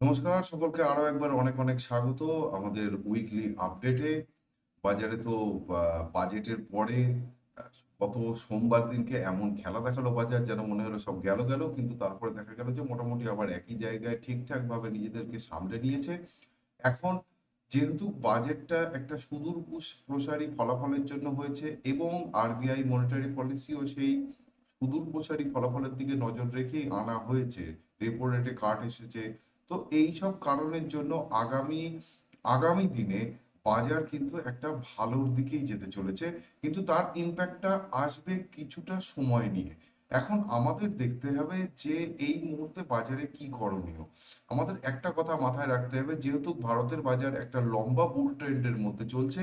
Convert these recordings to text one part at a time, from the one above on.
নমস্কার সকলকে আরও একবার অনেক অনেক স্বাগত আমাদের উইকলি আপডেটে বাজারে তো বাজেটের পরে গত সোমবার দিনকে এমন খেলা দেখাল বাজার, যেন মনে হলো সব গেল গেল, কিন্তু তারপরে দেখা গেল যে মোটামুটি আবার একই জায়গায় ঠিকঠাক ভাবে নিজেদেরকে সামলে নিয়েছে। এখন যেহেতু বাজেটটা একটা সুদূর প্রস- প্রসারী ফলাফলের জন্য হয়েছে এবং আরবিআই মনিটারি পলিসিও সেই সুদূর প্রসারী ফলাফলের দিকে নজর রেখেই আনা হয়েছে। রেপো রেটে কাট এসেছে তো এই সব কারণের জন্য আগামী আগামী দিনে বাজার কিন্তু একটা ভালোর দিকেই যেতে চলেছে। কিন্তু তার ইম্প্যাক্টটা আসবে কিছুটা সময় নিয়ে। এখন আমাদের দেখতে হবে যে এই মুহূর্তে বাজারে কি করণীয়। আমাদের একটা কথা মাথায় রাখতে হবে, যেহেতু ভারতের বাজার একটা লম্বা বুল ট্রেন্ডের মধ্যে চলছে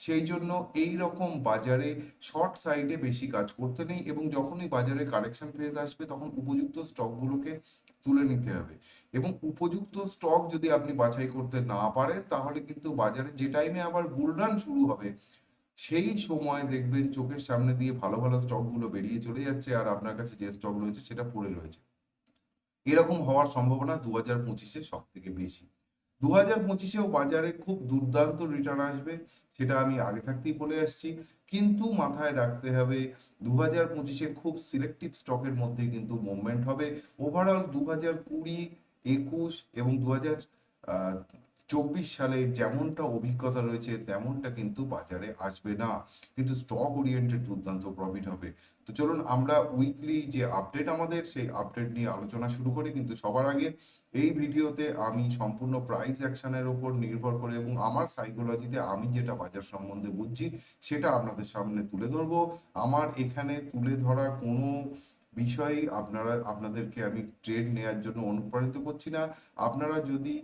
সেই জন্য এই রকম বাজারে শর্ট সাইডে বেশি কাজ করতে নেই এবং যখনই বাজারে কারেকশন ফেজ আসবে, তখন উপযুক্ত স্টকগুলোকে তুলে নিতে হবে। এবং উপযুক্ত স্টক যদি আপনি বাছাই করতে না পারেন, তাহলে কিন্তু বাজারে যে টাইমে আবার বুলরান শুরু হবে, সেই সময় দেখবেন চোখের সামনে দিয়ে ভালো ভালো স্টকগুলো বেরিয়ে চলে যাচ্ছে আর আপনার কাছে যে স্টক রয়েছে সেটা পড়ে রয়েছে। এরকম হওয়ার সম্ভাবনা দু হাজার পঁচিশে সব থেকে বেশি। দু হাজার পঁচিশেও বাজারে খুব দুর্দান্ত রিটার্ন আসবে, সেটা আমি আগে থাকতেই বলে আসছি। কিন্তু মাথায় রাখতে হবে দু হাজার পঁচিশে খুব সিলেক্টিভ স্টকের মধ্যে কিন্তু মুভমেন্ট হবে। ওভারঅল দু হাজার কুড়ি, একুশ এবং দু হাজার চব্বিশ সালে যেমনটা অভিজ্ঞতা রয়েছে, তেমনটা কিন্তু বাজারে আসবে না। কিন্তু স্টক ওরিয়েন্টেড দুর্দান্ত প্রফিট হবে। তো চলুন আমরা উইকলি যে আপডেট আমাদের, সেই আপডেট নিয়ে আলোচনা শুরু করি। কিন্তু সবার আগে এই ভিডিওতে আমি সম্পূর্ণ প্রাইস অ্যাকশনের উপর নির্ভর করে এবং আমার সাইকোলজিতে আমি যেটা বাজার সম্বন্ধে বুঝছি, সেটা আপনাদের সামনে তুলে ধরবো। আমার এখানে তুলে ধরা কোনো বিষয় আপনারা, আপনাদেরকে আমি ট্রেড নেয়ার জন্য অনুপ্রাণিত করছি না। আপনারা যদি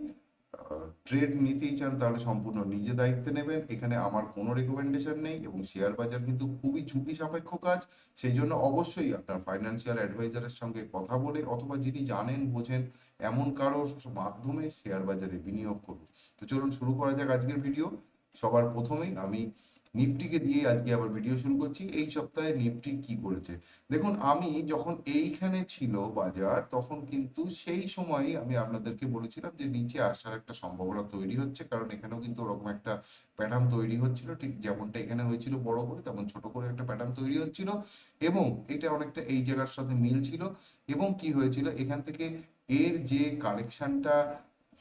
ট্রেড নিতেই চান, তাহলে সম্পূর্ণ নিজে দায়িত্বে নেবেন। এখানে আমার কোনো রেকমেন্ডেশন নেই এবং শেয়ার বাজার কিন্তু খুবই ঝুঁকি সাপেক্ষ কাজ। সেই জন্য অবশ্যই আপনার ফাইন্যান্সিয়াল অ্যাডভাইজারের সঙ্গে কথা বলে অথবা যিনি জানেন, বোঝেন, এমন কারোর মাধ্যমে শেয়ার বাজারে বিনিয়োগ করুন। তো চলুন শুরু করা যাক আজকের ভিডিও সবার প্রথমেই আমি নিফটিকে দিয়ে আজকে আবার ভিডিও শুরু করছি। এই সপ্তাহে নিফটি কি করেছে? দেখুন, আমি যখন এইখানে ছিল বাজার, তখন কিন্তু সেই সময়ই আমি আপনাদেরকে বলেছিলাম যে নিচে আসার একটা সম্ভাবনা তৈরি হচ্ছে, কারণ এখানেও কিন্তু ওরকম একটা প্যাটার্ন তৈরি হচ্ছিল। ঠিক যেমনটা এখানে হয়েছিল বড় করে, তেমন ছোট করে একটা প্যাটার্ন তৈরি হচ্ছিল। এবং এটা অনেকটা এই জায়গার সাথে মিল ছিল। এবং কি হয়েছিল? এখান থেকে এর যে কালেকশনটা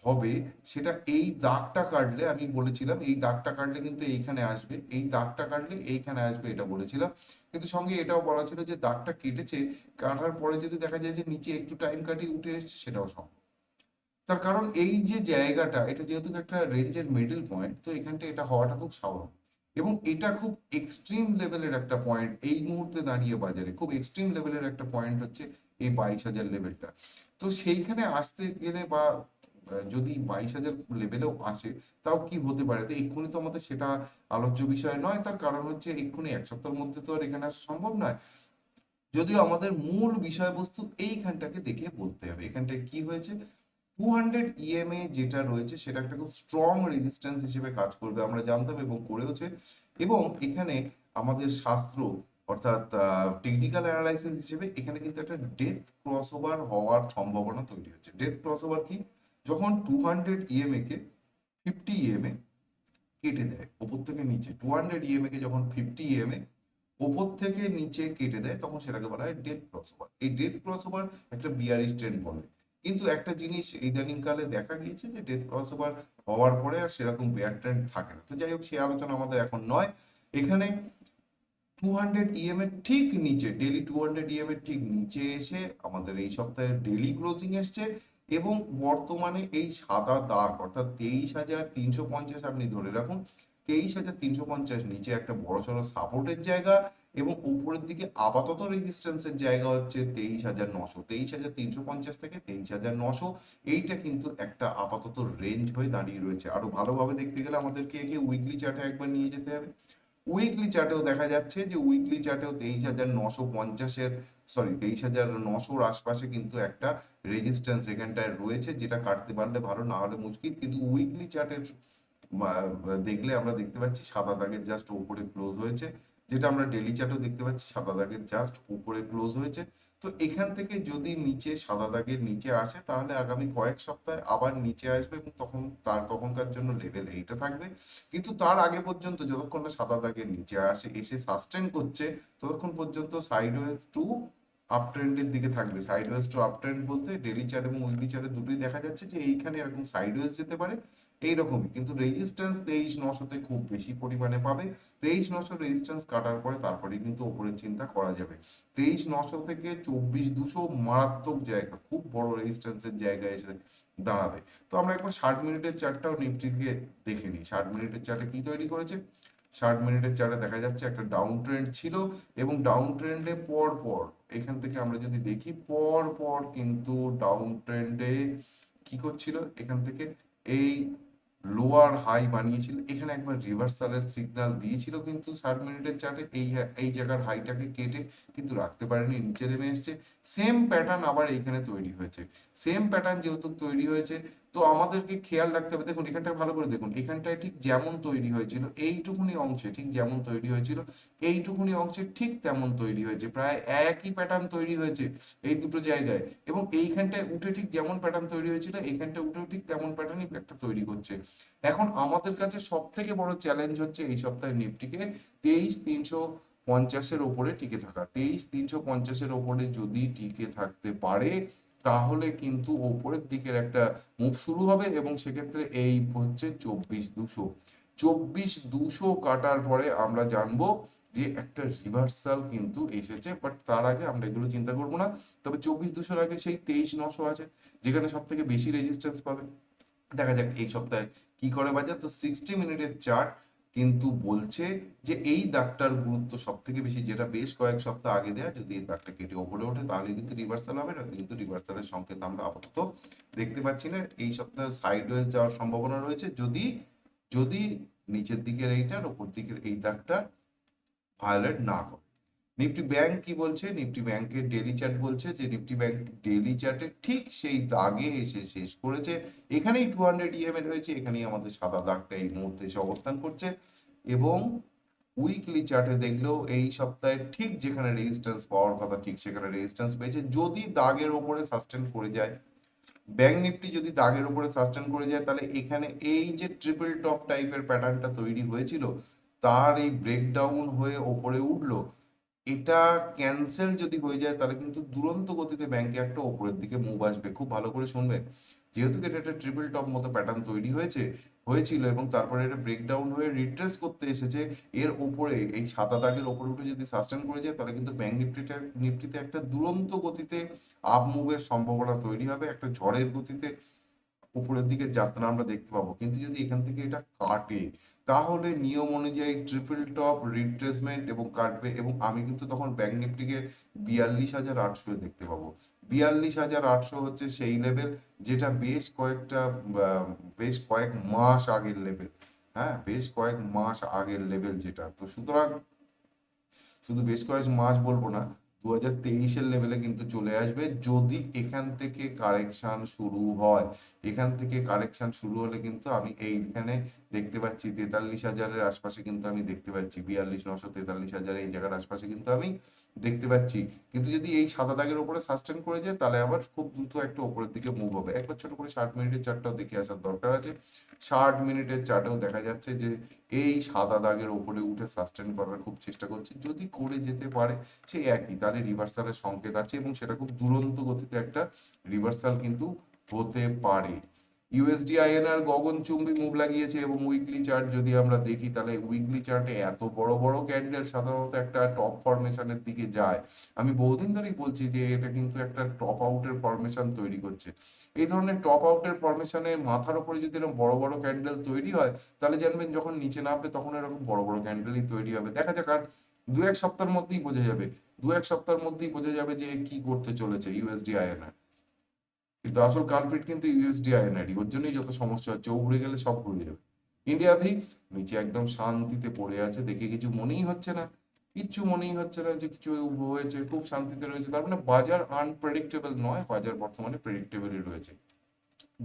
হবে, সেটা এই দাগটা কাটলে, আমি বলেছিলাম, এই দাগটা কাটলে কিন্তু এইখানে আসবে, এই দাগটা কাটলে এইখানে আসবে, এটা বলেছিলাম। কিন্তু সঙ্গে এটাও বলা ছিল যে দাগটা কেটেছে, কাটার পরে যদি দেখা যায় যে নিচে একটু টাইম কাটিয়ে উঠে এসছে, সেটাও সম্ভব। তার কারণ এই যে জায়গাটা, এটা যেহেতু একটা রেঞ্জের মিডল পয়েন্ট তো এখানটা এটা হওয়াটা খুব স্বাভাবিক। এবং এটা খুব এক্সট্রিম লেভেলের একটা পয়েন্ট এই মুহূর্তে দাঁড়িয়ে বাজারে। খুব এক্সট্রিম লেভেলের একটা পয়েন্ট হচ্ছে এই বাইশ হাজার লেভেলটা তো সেইখানে আসতে গেলে বা যদি বাইশ হাজার লেভেলেও আসে তাও কি হতে পারে? তো এক্ষুনি তো আমাদের সেটা আলোচ্য বিষয় নয়, তার কারণ হচ্ছে এক্ষুনি এক সপ্তাহের মধ্যে তো আর এখানে আসা সম্ভব নয়। যদিও আমাদের মূল বিষয়বস্তু এইখানটাকে দেখে বলতে হবে। এখানটায় কি হয়েছে? টু হান্ড্রেড ইএমএ যেটা রয়েছে, সেটা একটা খুব স্ট্রং রেজিস্ট্যান্স হিসেবে কাজ করবে, আমরা জানতাম এবং করেওছে। এবং এখানে আমাদের শাস্ত্র, অর্থাৎ টেকনিক্যাল অ্যানালাইসিস হিসেবে এখানে কিন্তু একটা ডেথ ক্রস ওভার হওয়ার সম্ভাবনা তৈরি হচ্ছে। ডেথ ক্রস ওভার কি? যখন টু হান্ড্রেড ইএমএ কে ফিফটি ইএমএ কেটে দেয়, ওপর থেকে নিচে টু হান্ড্রেড ইএমএ কে যখন ফিফটি ইএমএ ওপর থেকে নিচে কেটে দেয়, তখন সেটাকে বলা হয় ডেথ ক্রস ওভার এই ডেথ ক্রস ওভার একটা বিয়ারিশ ট্রেন্ড বলে। কিন্তু একটা জিনিস ইদানিং কালে দেখা গিয়েছে যে ডেথ ক্রস ওভার হওয়ার পরে আর সেরকম বেয়ার ট্রেন্ড থাকে না। তো যাই হোক, সে আলোচনা আমাদের এখন নয়। এখানে টু হান্ড্রেড ইএম এর ঠিক নিচে ডেলি টু হান্ড্রেড ইএম এর ঠিক নিচে এসে আমাদের এই সপ্তাহে ডেলি ক্লোজিং এসছে। এবং বর্তমানে এই সাদা দাগ, অর্থাৎ তেইশ হাজার তিনশো পঞ্চাশ আপনি ধরে রাখুন, তেইশ হাজার তিনশো পঞ্চাশ নিচে একটা বড় সড়ো সাপোর্টের জায়গা এবং উপরের দিকে আপাতত রেজিস্ট্যান্সের জায়গা হচ্ছে তেইশ হাজার নশো, তেইশ হাজার তিনশো পঞ্চাশ থেকে তেইশ হাজার নশো। এইটা কিন্তু একটা আপাতত রেঞ্জ হয়ে দাঁড়িয়ে রয়েছে। আরও ভালোভাবে দেখতে গেলে আমাদেরকে একে উইকলি চার্টে একবার নিয়ে যেতে হবে। উইকলি চার্টেও দেখা যাচ্ছে যে উইকলি চার্টেও তেইশ হাজার নশো পঞ্চাশের সরি তেইশ হাজার নশোর আশপাশে কিন্তু একটা রেজিস্ট্যান্স এখানটায় রয়েছে, যেটা কাটতে পারলে ভালো, না হলে মুশকিল। কিন্তু উইকলি চার্টের দেখলে আমরা দেখতে পাচ্ছি সাদা দাগের জাস্ট ওপরে ক্লোজ হয়েছে। যেটা আমরা ডেলি চার্টও দেখতে পাচ্ছি, সাদা দাগের জাস্ট উপরে ক্লোজ হয়েছে। তো এখান থেকে যদি নিচে সাদা দাগের নিচে আসে, তাহলে আগামী কয়েক সপ্তাহে আবার নিচে আসবে এবং তখন তার তখনকার জন্য লেভেল এইটা থাকবে। কিন্তু তার আগে পর্যন্ত যতক্ষণ না সাদা দাগের নিচে আসে, এসে সাস্টেন করছে, ততক্ষণ পর্যন্ত সাইডওয়েজ টু আপ ট্রেন্ডের দিকে থাকবে। সাইডওয়েজ টু আপ ট্রেন্ড বলতে ডেলি চার্ট এবং উইকলি চার্টে দুটোই দেখা যাচ্ছে যে এইখানে এরকম সাইডওয়েজ যেতে পারে, এইরকমই। কিন্তু রেজিস্ট্যান্স তেইশ নশোতে খুব বেশি পরিমাণে পাবে। তেইশ নশো রেজিস্ট্যান্স কাটার পরে তারপরেই কিন্তু ওপরের চিন্তা করা যাবে। তেইশ নশো থেকে চব্বিশ দুশো মারাত্মক জায়গা, খুব বড় রেজিস্ট্যান্সের জায়গায় এসে দাঁড়াবে। তো আমরা একবার ষাট মিনিটের চার্টটাও নিফটি থেকে দেখে নিই। ষাট মিনিটের চার্টে কি তৈরি করেছে? ষাট মিনিটের চার্টে দেখা যাচ্ছে একটা ডাউন ট্রেন্ড ছিল এবং ডাউন ট্রেন্ডে পর পর এখান থেকে আমরা যদি দেখি, পর পর কিন্তু ডাউন ট্রেন্ডে কি করছিল? এখান থেকে এই লোয়ার হাই বানিয়েছিল। এখানে একবার রিভার্সালের সিগন্যাল দিয়েছিল কিন্তু ষাট মিনিটের চার্টে এই এই জায়গার হাইটাকে কেটে কিন্তু রাখতে পারেনি, নিচে নেমে এসছে। সেম প্যাটার্ন আবার এইখানে তৈরি হয়েছে। সেম প্যাটার্ন যেহেতু তৈরি হয়েছে তো আমাদেরকে খেয়াল রাখতে হবে। দেখুন এখানটায় ভালো করে দেখুন। এখানটায় ঠিক যেমন তৈরি হয়েছিল, এইটুকুনি অংশে ঠিক যেমন তৈরি হয়েছিল, এইটুকুনি অংশে ঠিক তেমন তৈরি হয়েছে। প্রায় একই প্যাটার্ন তৈরি হয়েছে এই দুটো জায়গায়। এবং এইখানটায় উঠে ঠিক যেমন প্যাটার্ন তৈরি হয়েছিল, এইখানটায় উঠেও ঠিক তেমন প্যাটার্নই একটা তৈরি করছে। এখন আমাদের কাছে সব থেকে বড় চ্যালেঞ্জ হচ্ছে এই সপ্তাহে নিফটিকে তেইশ তিনশো পঞ্চাশের ওপরে টিকে থাকা। তেইশ তিনশো পঞ্চাশের ওপরে যদি টিকে থাকতে পারে তাহলে কিন্তু ওপরের দিকের একটা মুভ শুরু হবে এবং সেক্ষেত্রে এই হচ্ছে চব্বিশ দুশো। চব্বিশ দুশো কাটার পরে আমরা জানব যে একটা রিভার্সাল কিন্তু এসেছে বাট তার আগে আমরা এগুলো চিন্তা করব না। তবে চব্বিশ দুশোর আগে সেই তেইশ নশো আছে, যেখানে সব থেকে বেশি রেজিস্ট্যান্স পাবে। দেখা যাক এই সপ্তাহে কি করে বাজার তো সিক্সটি মিনিটের চার্ট কিন্তু বলছে যে এই দাগটার গুরুত্ব সব থেকে বেশি, যেটা বেশ কয়েক সপ্তাহ আগে দেয়া, যদি এই দাগটা কেটে ওপরে ওঠে, তাহলে কিন্তু রিভার্সাল হবে না কিন্তু রিভার্সালের সংকেত আমরা আপাতত দেখতে পাচ্ছি না। এই সপ্তাহে সাইড ওয়েজ যাওয়ার সম্ভাবনা রয়েছে। যদি যদি নিচের দিকের এইটার, ওপর দিকের এই দাগটা ভায়োলেট না করে নিফটি ব্যাংক কি বলছে? নিফটি ব্যাংকের ডেলি চার্ট বলছে যে নিফটি ব্যাংক ডেলি চার্টে ঠিক সেই দাগে এসে শেষ করেছে। এখানেই টু হান্ড্রেড ইএমএ হয়েছে, এখানেই আমাদের সাদা দাগটা এই মুহূর্তে এসে অবস্থান করছে। এবং উইকলি চার্টে দেখলেও এই সপ্তাহে ঠিক যেখানে রেজিস্ট্যান্স পাওয়ার কথা, ঠিক সেখানে রেজিস্ট্যান্স পেয়েছে। যদি দাগের ওপরে সাস্টেন করে যায় ব্যাংক নিফটি যদি দাগের ওপরে সাস্টেন করে যায়, তাহলে এখানে এই যে ট্রিপল টপ টাইপের প্যাটার্নটা তৈরি হয়েছিল, তার এই ব্রেকডাউন হয়ে ওপরে উঠল। এটা ক্যান্সেল যদি হয়ে যায়, তাহলে কিন্তু দুরন্ত গতিতে ব্যাংকে একটা ওপরের দিকে মুভ আসবে। খুব ভালো করে শুনবেন। যেহেতু এটা একটা ট্রিপল টপ মতো প্যাটার্ন তৈরি হয়েছে, হয়েছিল এবং তারপরে এটা ব্রেকডাউন হয়ে রিট্রেস করতে এসেছে, এর উপরে এই সাদা দাগের ওপরে উঠে যদি সাস্টেন করে যায়, তাহলে কিন্তু ব্যাংক নিফটিটা নিফটিতে একটা দুরন্ত গতিতে আপ মুভের সম্ভাবনা তৈরি হবে, একটা ঝড়ের গতিতে উপরের দিকে যাত্রা আমরা দেখতে পাবো। কিন্তু যদি এখান থেকে এটা কাটে, তাহলে নিয়ম অনুযায়ী ট্রিপল টপ রিট্রেসমেন্ট এবং কাটবে এবং আমি কিন্তু তখন ব্যাংক নিফটিকে বিয়াল্লিশ হাজার আটশো দেখতে পাবো। বিয়াল্লিশ হাজার আটশো হচ্ছে সেই লেভেল যেটা বেশ কয়েকটা বেশ কয়েক মাস আগের লেভেল হ্যাঁ বেশ কয়েক মাস আগের লেভেল যেটা। তো সুতরাং, শুধু বেশ কয়েক মাস বলব না দু হাজার তেইশের লেভেলে কিন্তু চলে আসবে। যদি এখান থেকে কারেকশন শুরু হয় এখান থেকে কারেকশন শুরু হলে কিন্তু আমি এইখানে দেখতে পাচ্ছি তেতাল্লিশ হাজারের আশপাশে কিন্তু আমি দেখতে পাচ্ছি, বিয়াল্লিশ, নশো তেতাল্লিশ হাজার এই জায়গার আশপাশে কিন্তু আমি দেখতে পাচ্ছি। কিন্তু যদি এই সাদা দাগের উপরে সাস্টেন করে যায়, তাহলে আবার খুব দ্রুত একটা উপরের দিকে মুভ হবে। একবার ছোট করে ষাট মিনিটের চার্টটাও দেখে আসার দরকার আছে। ষাট মিনিটের চার্টেও দেখা যাচ্ছে যে এই সাদা দাগের উপরে উঠে সাস্টেন করার খুব চেষ্টা করছে। যদি করে যেতে পারে, সেই একই। তাহলে রিভার্সালের সংকেত আছে এবং সেটা খুব দুরন্ত গতিতে একটা রিভার্সাল কিন্তু হতে পারে। ইউএসডি আইএনআর গগনচুম্বী মুভ লাগিয়েছে এবং উইকলি চার্ট যদি আমরা দেখি, তাহলে উইকলি চার্টে এত বড় বড় ক্যান্ডেল সাধারণত একটা টপ ফরমেশনের দিকে যায়। আমি বহুদিন ধরেই বলছি যে এটা কিন্তু একটা টপ আউটের ফরমেশন তৈরি করছে। এই ধরনের টপ আউটের ফরমেশনে মাথার উপরে যদি এরকম বড় বড় ক্যান্ডেল তৈরি হয়, তাহলে জানবেন যখন নিচে নামবে তখন এরকম বড় বড় ক্যান্ডেলই তৈরি হবে। দেখা যাক আর দু এক সপ্তাহের মধ্যেই বোঝা যাবে। দু এক সপ্তাহের মধ্যেই বোঝা যাবে যে কি করতে চলেছে ইউএসডি আইএনআর কিন্তু আসল কালপ্রিট কিন্তু ইউএসডি আইএনআরই ওর জন্যই যত সমস্যা হচ্ছে, ও ঘুরে গেলে সব ঘুরে যাবে। ইন্ডিয়া ভিক্স নিচে একদম শান্তিতে পড়ে আছে, দেখে কিছু মনেই হচ্ছে না। কিচ্ছু মনেই হচ্ছে না যে কিছু হয়েছে, খুব শান্তিতে রয়েছে। তার মানে বাজার আনপ্রেডিক্টেবল নয়, বাজার বর্তমানে প্রেডিক্টেবলই রয়েছে।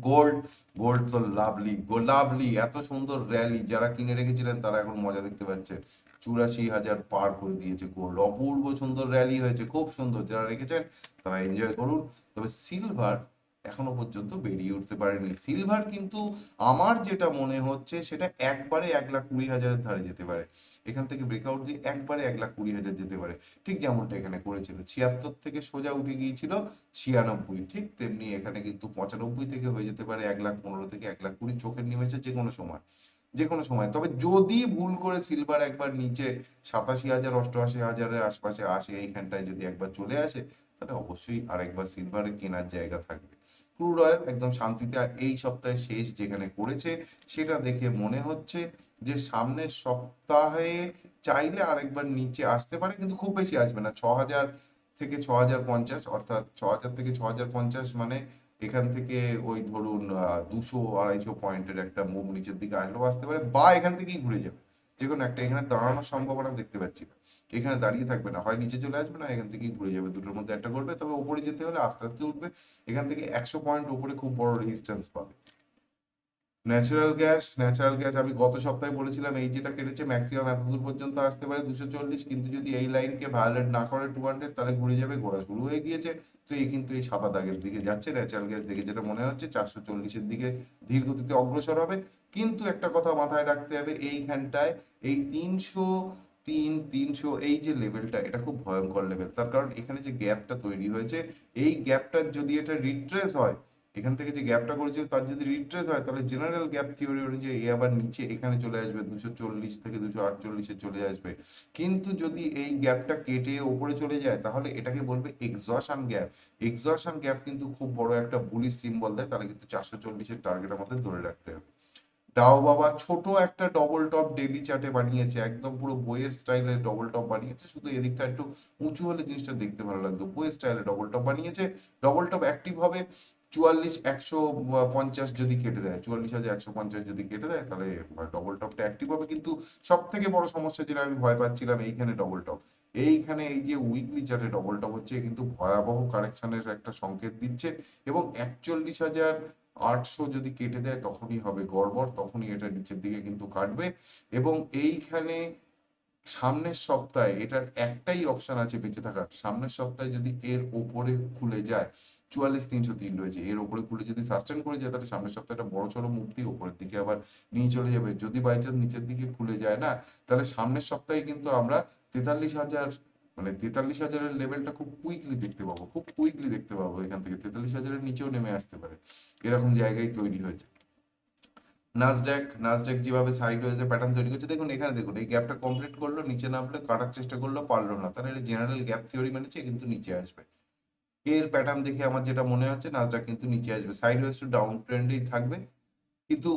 গোল্ড গোল্ড তো লাভলি লাভলি এত সুন্দর র্যালি যারা কিনে রেখেছিলেন তারা এখন মজা দেখতে পাচ্ছে। চুরাশি হাজার পার করে দিয়েছে গোল্ড অপূর্ব সুন্দর র্যালি হয়েছে, খুব সুন্দর। যারা রেখেছেন তারা এনজয় করুন। তবে সিলভার এখনও পর্যন্ত বেরিয়ে উঠতে পারেনি। সিলভার কিন্তু আমার যেটা মনে হচ্ছে, সেটা একবারে এক লাখ কুড়ি হাজারের ধারে যেতে পারে। এখান থেকে ব্রেকআউট দিয়ে একবারে এক লাখ কুড়ি হাজার যেতে পারে। ঠিক যেমনটা এখানে করেছিল। ছিয়াত্তর থেকে সোজা উঠে গিয়েছিল, ছিয়ানব্বই। ঠিক তেমনি এখানে কিন্তু পঁচানব্বই থেকে হয়ে যেতে পারে এক লাখ পনেরো থেকে এক লাখ কুড়ি চোখের নিমেষে যে কোনো সময়। যে কোনো সময়। তবে যদি ভুল করে সিলভার একবার নিচে সাতাশি হাজার, অষ্টআশি হাজারের আশপাশে আসে, এইখানটায় যদি একবার চলে আসে, তাহলে অবশ্যই আরেকবার সিলভারে কেনার জায়গা থাকবে। ক্রুড অয়েল একদম শান্তিতে এই সপ্তাহে শেষ যেখানে করেছে, সেটা দেখে মনে হচ্ছে যে সামনের সপ্তাহে চাইলে আরেকবার নিচে আসতে পারে, কিন্তু খুব বেশি আসবে না। ছ হাজার থেকে ছ হাজার পঞ্চাশ, অর্থাৎ ছ হাজার থেকে ছ হাজার পঞ্চাশ মানে এখান থেকে ওই ধরুন দুশো আড়াইশো পয়েন্টের একটা মুভ নিচের দিকে আসলেও আসতে পারে, বা এখান থেকেই ঘুরে যাবে। যে কোনো একটা, এখানে দাঁড়ানোর সম্ভাবনা দেখতে পাচ্ছি না। এখানে দাঁড়িয়ে থাকবে না, হয় নিচে চলে আসবে না, এখান থেকেই ঘুরে যাবে, দুটোর মধ্যে একটা করবে, তবে উপরে যেতে হলে আস্তে আস্তে উঠবে, এখান থেকে একশো পয়েন্ট উপরে খুব বড় রেজিস্ট্যান্স পাবে। ন্যাচারাল গ্যাস ন্যাচারাল গ্যাস আমি গত সপ্তাহে বলেছিলাম, এই যেটা কেটেছে ম্যাক্সিমাম এত দূর পর্যন্ত আসতে পারে দুশো চল্লিশ, কিন্তু যদি এই লাইনকে ভায়োলেট না করে টু হান্ড্রেড তাহলে ঘুরে যাবে ঘোরা শুরু হয়ে গিয়েছে। তো এই কিন্তু এই সাদা দাগের দিকে যাচ্ছে ন্যাচারাল গ্যাস দিকে যেটা মনে হচ্ছে চারশো চল্লিশের দিকে ধীর গতিতে অগ্রসর হবে। কিন্তু একটা কথা মাথায় রাখতে হবে, এইখানটায় এই তিনশো তিন, তিনশো এই যে লেভেলটা এটা খুব ভয়ঙ্কর লেভেল তার কারণ এখানে যে গ্যাপটা তৈরি হয়েছে, এই গ্যাপটা যদি এটা রিট্রেস হয় এখান থেকে যে গ্যাপটা করেছে, তার যদি রিট্রেস হয়, তাহলে জেনারেল গ্যাপ থিওরি অনুযায়ী এ আবার নিচে এখানে চলে আসবে, দুশো চল্লিশ থেকে দুশো আটচল্লিশে চলে আসবে। কিন্তু যদি এই গ্যাপটা কেটে ওপরে চলে যায়, তাহলে এটাকে বলবে এক্সশন গ্যাপ এক্সশন গ্যাপ কিন্তু খুব বড় একটা বুলিশ সিম্বল দেয়, তাহলে কিন্তু চারশো চল্লিশের টার্গেট আমাদের ধরে রাখতে হবে। ডাও বাবা ছোট একটা ডবল টপ ডেলি চার্টে বানিয়েছে, একদম পুরো বইয়ের স্টাইলে ডবল টপ বানিয়েছে, শুধু এদিকটা একটু উঁচু হলে জিনিসটা দেখতে ভালো লাগতো। বইয়ের স্টাইলে ডবল টপ বানিয়েছে ডবল টপ অ্যাক্টিভ হবে চুয়াল্লিশ, একশো পঞ্চাশ যদি কেটে দেয়, চুয়াল্লিশ হাজার, একশো পঞ্চাশ যদি কেটে দেয়, তাহলে ডবল টপটা অ্যাক্টিভ হবে। কিন্তু সব থেকে বড় সমস্যা যেটা আমি ভয় পাচ্ছিলাম, এইখানে ডবল টপ এইখানে এই যে উইকলি চার্টে ডবল টপ হচ্ছে কিন্তু ভয়াবহ কারেকশনের একটা সংকেত দিচ্ছে। এবং একচল্লিশ হাজার আটশো যদি কেটে দেয়, তখনই হবে গড়বড়, তখনই এটা নিচের দিকে কিন্তু কাটবে। এবং এইখানে সামনের সপ্তাহে এটার একটাই অপশন আছে বেঁচে থাকার। সামনের সপ্তাহে যদি এর ওপরে খুলে যায় চুয়াল্লিশ, তিনশো, তিন রয়েছে। এর ওপরে খুলে যদি সাস্টেন করে যায়, তাহলে সামনের সপ্তাহে একটা বড় সড়ো মুক্তি, ওপরের দিকে আবার নিয়ে চলে যাবে। যদি বাই চান্স নিচের দিকে খুলে যায় না, তাহলে সামনের সপ্তাহে কিন্তু আমরা তেতাল্লিশ হাজার মানে তেতাল্লিশ হাজারের লেভেলটা খুব কুইকলি দেখতে পাবো, খুব কুইকলি দেখতে পাবো এখান থেকে। তেতাল্লিশ হাজারের নিচেও নেমে আসতে পারে। এরকম জায়গায় তৈরি হয়েছে। নাসড্যাক নাসড্যাক যেভাবে সাইড হয়েছে প্যাটার্ন তৈরি করছে, দেখুন এখানে দেখুন, এই গ্যাপটা কমপ্লিট করল, নিচে নামলে, কাটার চেষ্টা করল, পারল না। তাহলে এটা জেনারেল গ্যাপ থিওরি মেনেছে, কিন্তু নিচে আসবে। এর প্যাটার্ন দেখে আমার যেটা মনে হচ্ছে নাসডাক কিন্তু নিচে আসবে। সাইড ওয়েজ ডাউন ট্রেন্ডেই থাকবে। কিন্তু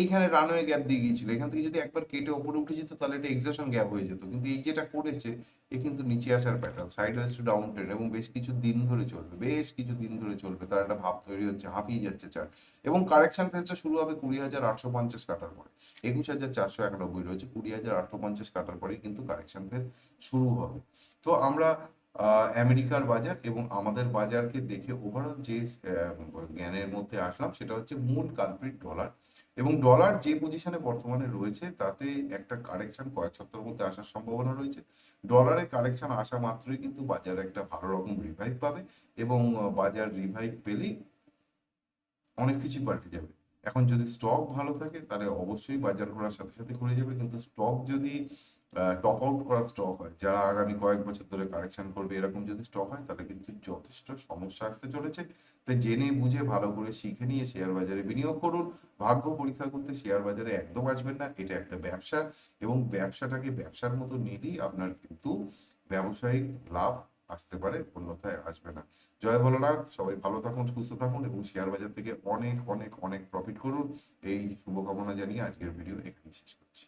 এইখানে রানওয়ে গ্যাপ দিয়ে গিয়েছিল। এখান থেকে যদি একবার কেটে ওপরে উঠে যেত, তাহলে এটা এক্সেশন গ্যাপ হয়ে যেত। কিন্তু এই যেটা করেছে, এ কিন্তু নিচে আসার pattern sideways down trend এবং বেশ কিছু দিন ধরে চলবে, বেশ কিছু দিন ধরে চলবে। তার একটা ভাব তৈরি হচ্ছে, হাঁপিয়ে যাচ্ছে চার্ট এবং কারেকশন ফেজটা শুরু হবে কুড়ি হাজার আটশো পঞ্চাশ কাটার পরে। একুশ হাজার চারশো একানব্বই রয়েছে, কুড়ি হাজার আটশো পঞ্চাশ কাটার পরে কিন্তু কারেকশন ফেজ শুরু হবে। তো আমরা আমেরিকার বাজার এবং আমাদের বাজারকে দেখে ওভারঅল যে জ্ঞানের মধ্যে আসলাম সেটা হচ্ছে মূল কালপ্রিট ডলার এবং ডলার যে পজিশনে বর্তমানে রয়েছে তাতে একটা কারেকশন কয়েক সপ্তাহের মধ্যে আসার সম্ভাবনা রয়েছে। ডলারে কারেকশন আসা মাত্রই কিন্তু বাজার একটা ভালো রকম রিভাইভ পাবে এবং বাজার রিভাইভ পেলেই অনেক কিছু পাল্টে যাবে। এখন যদি স্টক ভালো থাকে তাহলে অবশ্যই বাজার ঘোরার সাথে সাথে ঘুরে যাবে, কিন্তু স্টক যদি টপ আউট করা স্টক হয়। যারা আগামী কয়েক বছর ধরে কারেকশন করবে, এরকম যদি স্টক হয়, তাহলে কিন্তু যথেষ্ট সমস্যা আসতে চলেছে। তাই জেনে বুঝে ভালো করে শিখে নিয়ে শেয়ার বাজারে বিনিয়োগ করুন। ভাগ্য পরীক্ষা করতে শেয়ার বাজারে একদম আসবেন না। এটা একটা ব্যবসা এবং ব্যবসাটাকে ব্যবসার মতো নিলেই আপনার কিন্তু ব্যবসায়িক লাভ আসতে পারে, অন্যথায় আসবে না। জয় বলনাথ সবাই ভালো থাকুন, সুস্থ থাকুন এবং শেয়ার বাজার থেকে অনেক অনেক অনেক প্রফিট করুন। এই শুভকামনা জানিয়ে আজকের ভিডিও এখানেই শেষ করছি।